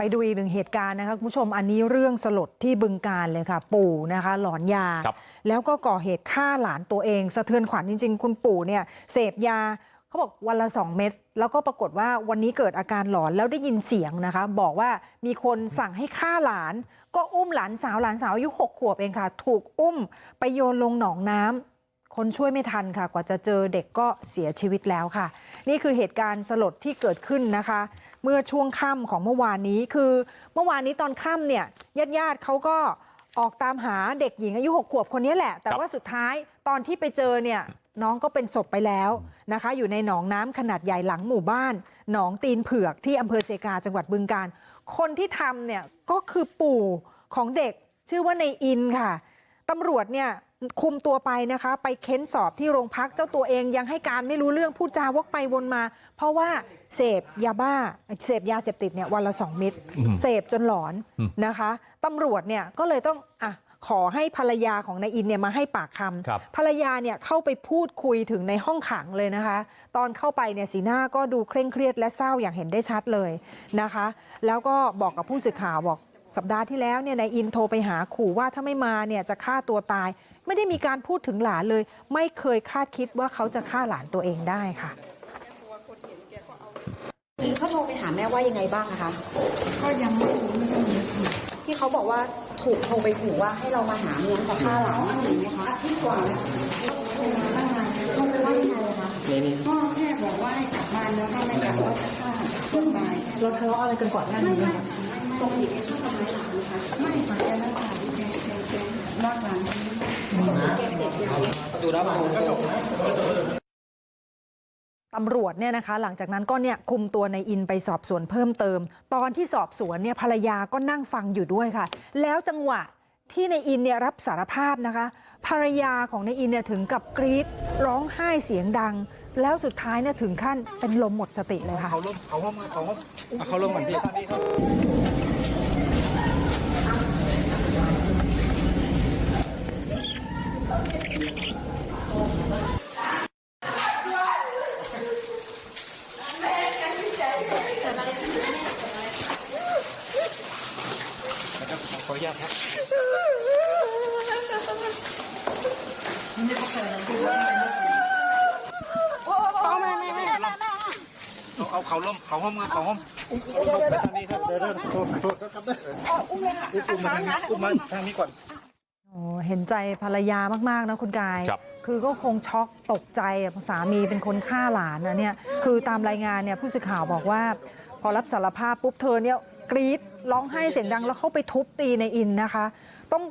ไปดูอีกหนึ่งเหตุการณ์นะคะคุณผู้ชมอันนี้เรื่องสลดที่บึงการเลยค่ะ ปู่นะคะหลอนยาครับแล้วก็ก่อเหตุฆ่าหลานตัวเอง สะเทือนขวัญจริง ๆ คุณปู่เนี่ยเสพยาเขาบอกวันละสองเม็ดแล้วก็ปรากฏว่าวันนี้เกิดอาการหลอนแล้วได้ยินเสียงนะคะ บอกว่ามีคนสั่งให้ฆ่าหลาน ก็อุ้มหลานสาวหลานสาวอายุหกขวบเองค่ะ ถูกอุ้มไปโยนลงหนองน้ำ คนช่วยไม่ทันค่ะ กว่าจะเจอเด็กก็เสียชีวิตแล้วค่ะ นี่คือเหตุการณ์สลดที่เกิดขึ้นนะคะ เมื่อช่วงค่ำของเมื่อวานนี้คือ เมื่อวานนี้ตอนค่ำเนี่ยญาติญาติๆเขาก็ออกตามหาเด็กหญิงอายุหกขวบคนนี้แหละ แต่ครับว่าสุดท้ายตอนที่ไปเจอเนี่ยน้องก็เป็นศพไปแล้วนะคะ อยู่ในหนองน้ำขนาดใหญ่หลังหมู่บ้าน หนองตีนเผือกที่อำเภอเซกาจังหวัดบึงการ คนที่ทำเนี่ยก็คือปู่ของเด็กชื่อว่าในอินค่ะ ตำรวจเนี่ยคุมตัวไปนะคะไปเค้นสอบที่โรงพักเจ้าตัวเองยังให้การไม่รู้เรื่องพูดจาวกไปวนมา เพราะว่าเสพยาบ้าเสพยาเสพติดเนี่ยวันละสองเม็ดเสพจนหลอนนะคะตำรวจเนี่ยก็เลยต้องอะขอให้ภรรยาของนายอินเนี่ยมาให้ปากคครับำภรรยาเนี่ยเข้าไปพูดคุยถึงในห้องขังเลยนะคะ ตอนเข้าไปเนี่ยสีหน้าก็ดูเคร่งเครียดและเศร้าอย่างเห็นได้ชัดเลยนะคะ แล้วก็บอกกับผู้สื่อข่าวบอก สัปดาห์ที่แล้วเนี่ยนายอินโทรไปหาขู่ว่าถ้าไม่มาเนี่ยจะฆ่าตัวตาย ไม่ได้มีการพูดถึงหลานเลย ไม่เคยคาดคิดว่าเขาจะฆ่าหลานตัวเองได้ค่ะอิงเขาโทรไปหาแม่ว่ายังไงบ้างนะคะ ก็ยังไม่รู้เรื่องนี้ที่เขาบอกว่าถูกโทรไปขู่ว่าให้เรามาหาเมียจะฆ่าหลานจริงไหมคะอาทิตย์กว่าแล้วโทรมาตั้งนานโทรไปว่ายังไงอะคะก็แค่บอกว่าให้กลับบ้านแล้วก็ไม่กลับว่าจะฆ่าตัวตายเราทะเลาะอะไรกันก่อนหน้าไม่นี้ไหมไม่คะ ปกติแกชอบทำร้ายหลานไหมคะไม่ค่ะแกไม่ผ่านแกแกแกรักหลานคนนี้แกเสพยาตำรวจเนี่ยนะคะหลังจากนั้นก็เนี่ยคุมตัวในอินไปสอบสวนเพิ่มเติม ตอนที่สอบสวนเนี่ยภรรยาก็นั่งฟังอยู่ด้วยค่ะ แล้วจังหวะที่ในอินเนี่ยรับสารภาพนะคะ ภรรยาของในอินเนี่ยถึงกับกรีดร้องไห้เสียงดัง แล้วสุดท้ายเนี่ยถึงขั้นเป็นลมหมดสติเลยค่ะ เขาร่มเขาห้องเขาห้องเขาร่มก่อนพี่ ญาตครับเอาเอาเขาล่มเขาห้องมือเขาห้องไปทางนี้ครับเดี๋ยวเดี๋ยวโทษโทษครับได้อุ้มมาทางนี้อุ้มมาทางนี้ก่อนโอ้เห็นใจภรรยามาก ๆ นะคุณกายค,คือก็คงช็อกตกใจสามีเป็นคนฆ่าหลานนะเนี่ย คือตามรายงานเนี่ยผู้สื่อข่าวบอกว่า พอรับสารภาพปุ๊บเธอเนี่ย กรีดร้องไห้เสียงดังแล้วเข้าไปทุบตีในอินนะคะ ต้อง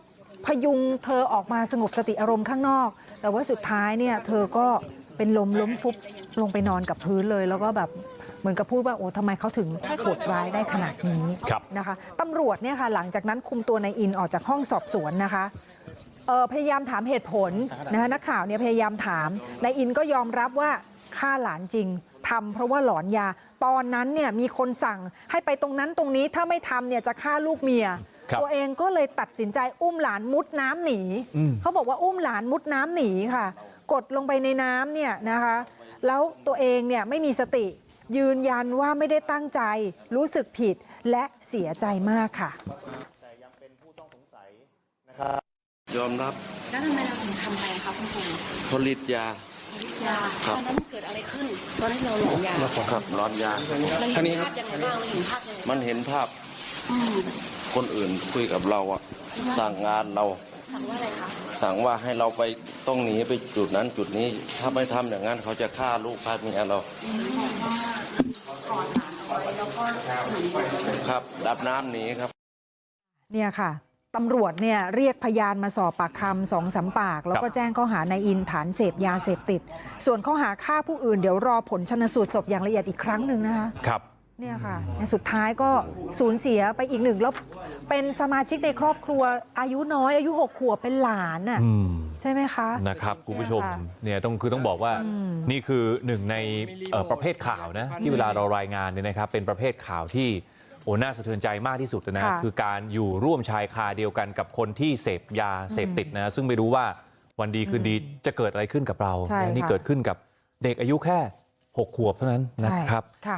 พยุงเธอออกมาสงบสติอารมณ์ข้างนอก แต่ว่าสุดท้ายเนี่ยเธอก็เป็นลมล้มฟุบลงไปนอนกับพื้นเลย แล้วก็แบบเหมือนกับพูดว่าโอ้ทำไมเขาถึงโหดร้ายได้ขนาดนี้ครับนะคะตำรวจเนี่ยค่ะหลังจากนั้นคุมตัวนายอินออกจากห้องสอบสวนนะคะเอ่อพยายามถามเหตุผลนะคะนักข่าวเนี่ยพยายามถามนายอินก็ยอมรับว่าฆ่าหลานจริง ทำเพราะว่าหลอนยา ตอนนั้นเนี่ยมีคนสั่งให้ไปตรงนั้นตรงนี้ถ้าไม่ทำเนี่ยจะฆ่าลูกเมียครับตัวเองก็เลยตัดสินใจอุ้มหลานมุดน้ำหนีอืมเขาบอกว่าอุ้มหลานมุดน้ำหนีค่ะ กดลงไปในน้ำเนี่ยนะคะ แล้วตัวเองเนี่ยไม่มีสติยืนยันว่าไม่ได้ตั้งใจรู้สึกผิดและเสียใจมากค่ะยอมรับ แล้วทำไมเราถึงทำไปคะคุณปู่ผลิตยา ยาตอนนั้นเกิดอะไรขึ้นตอนที่เราหลอนยาครับร้อนยา เราเห็นภาพยังไงบ้างเราเห็นภาพยังไงมันเห็นภาพอืมคนอื่นคุยกับเราอะสั่งงานเรา สั่งว่าอะไรคะสั่งว่าให้เราไปต้องหนีไปจุดนั้นจุดนี้ ถ้าไม่ทำอย่างนั้นเขาจะฆ่าลูกฆ่าเมียเราถอดหลานเอาไว้แล้วก็หนีครับดับน้ำหนีครับ เนี่ยค่ะ ตำรวจเนี่ยเรียกพยานมาสอบปากคำสองสามปาก แล้วก็แจ้งข้อหานายอินฐานเสพยาเสพติด ส่วนข้อหาฆ่าผู้อื่นเดี๋ยวรอผลชนสูตรศพอย่างละเอียดอีกครั้งหนึ่งนะคะครับเนี่ยค่ะในสุดท้ายก็สูญเสียไปอีกหนึ่งแล้วเป็นสมาชิกในครอบครัว อายุน้อย อายุหกขวบเป็นหลานน่ะอืมใช่ไหมคะนะครับคุณผู้ชมเนี่ยค่ะเนี่ยต้องคือต้องบอกว่าอืมนี่คือหนึ่งในเอ่อประเภทข่าวนะที่เวลาเรารายงานเนี่ยนะครับเป็นประเภทข่าวที่โอ้น่าสะเทือนใจมากที่สุดนะค่ะคือการอยู่ร่วมชายคาเดียวกันกับคนที่เสพยาเสพติดนะ ซึ่งไม่รู้ว่าวันดีคืนดีจะเกิดอะไรขึ้นกับเราใช่และนี่ค่ะเกิดขึ้นกับเด็กอายุแค่ 6 ขวบเท่านั้นนะครับค่ะ